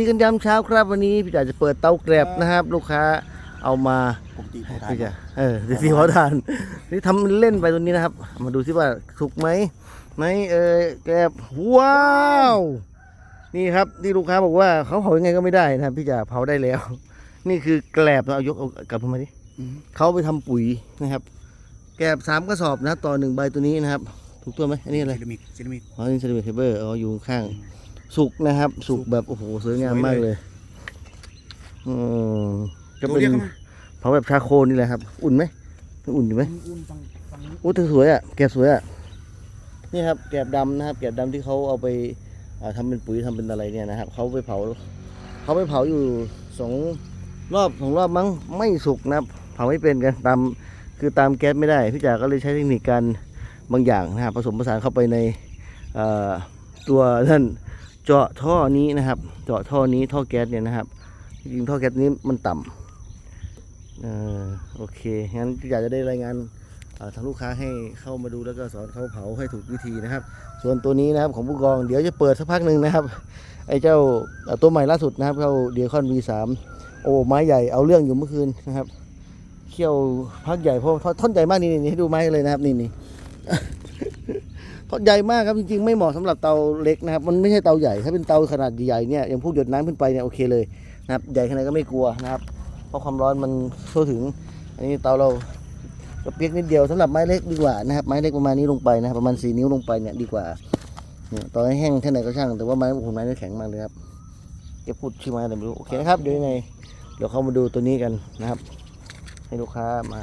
ดีกันยามเช้าครับวันนี้พี่จ๋าจะเปิดเตาแกรบนะครับ ลูกค้าเอามาปกติเขาทานพี่จ๋าเออดีสีหัวทานนี่ทำเล่นไปตัวนี้นะครับ มาดูซิว่าสุกไหมไหมเออแกรบว้าวนี่ครับที่ลูกค้าบอกว่าเขาเผายังไงก็ไม่ได้นะครับพี่จ๋าเผาได้แล้ว นี่คือแกลบเอายกเอากลับมาดิอืมเขาไปทำปุ๋ยนะครับ แกลบสามกระสอบนะ ต่อหนึ่งใบตัวนี้นะครับ ถูกตัวไหมอันนี้อะไรเซรามิกเซรามิกอ๋อนี่เซรามิกเทเบอร์อ๋ออยู่ข้าง สุกนะครับ สุกแบบโอ้โหสวยงามมากเลยอืมจะตัวเป็นเรียกเขามาเผาแบบชาโคนี่แหละครับ อุ่นไหมอุ่นอยู่ไหมอุ่นๆฟังฟังนี้อู้แต่สวยอะแกบสวยอะนี่ครับแกบดำนะครับ แกบดำที่เขาเอาไปอ่าทำเป็นปุ๋ยทำเป็นอะไรเนี่ยนะครับเขาไปเผาเขาไปเผาอยู่สองรอบสองรอบมั้งไม่สุกนะครับ เผาไม่เป็นกันตามคือตามแก๊สไม่ได้พี่จ๋าก็เลยใช้เทคนิคการบางอย่างนะครับผสมผสานเข้าไปในเอ่อตัวนั่น เจาะท่อนี้นะครับ เจาะท่อนี้ท่อแก๊สเนี่ยนะครับจริงท่อแก๊สนี้มันต่ำเออโอเคงั้นพี่จ๋าจะได้รายงานทางลูกค้าให้เข้ามาดูแล้วก็สอนเขาเผาให้ถูกวิธีนะครับ ส่วนตัวนี้นะครับของผู้กองเดี๋ยวจะเปิดสักพักหนึ่งนะครับไอ้เจ้าตัวใหม่ล่าสุดนะครับเขาเดียคอน V3 โอ้ไม้ใหญ่เอาเรื่องอยู่เมื่อคืนนะครับเขี่ยวพักใหญ่เพราะท่อนท่อนใหญ่มากนี่นี่ให้ดูไม้เลยนะครับนี่นี่ ท่อนใหญ่มากครับจริงๆ ไม่เหมาะสำหรับเตาเล็กนะครับ มันไม่ใช่เตาใหญ่ถ้าเป็นเตาขนาดใหญ่ๆเนี่ยอย่างพวกหยดน้ำขึ้นไปเนี่ยโอเคเลยนะครับใหญ่ขนาดก็ไม่กลัวนะครับ เพราะความร้อนมันทั่วถึง อันนี้เตาเรากระเปียกนิดเดียวสำหรับไม้เล็กดีกว่านะครับไม้เล็กประมาณนี้ลงไปนะครับประมาณสี่นิ้วลงไปเนี่ยดีกว่าเนี่ยตอให้แห้งแค่ไหนก็ช่างแต่ว่าไม้โอ้โหไม้นี่แข็งมากเลยครับจะพูดชื่อไม้อะไรไม่รู้โอเคนะครับเดี๋ยวยังไงเดี๋ยวเข้ามาดูตัวนี้กันนะครับ ให้ลูกค้ามา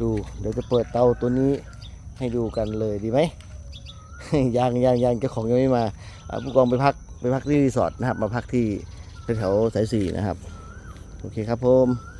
ดู เดี๋ยวจะเปิดเตาตัวนี้ให้ดูกันเลยดีไหม ยังยังยังเจ้าของยังไม่มาผู้กองไปพักไปพักที่รีสอร์ทนะครับ มาพักที่แถวสายสี่นะครับ โอเคครับผม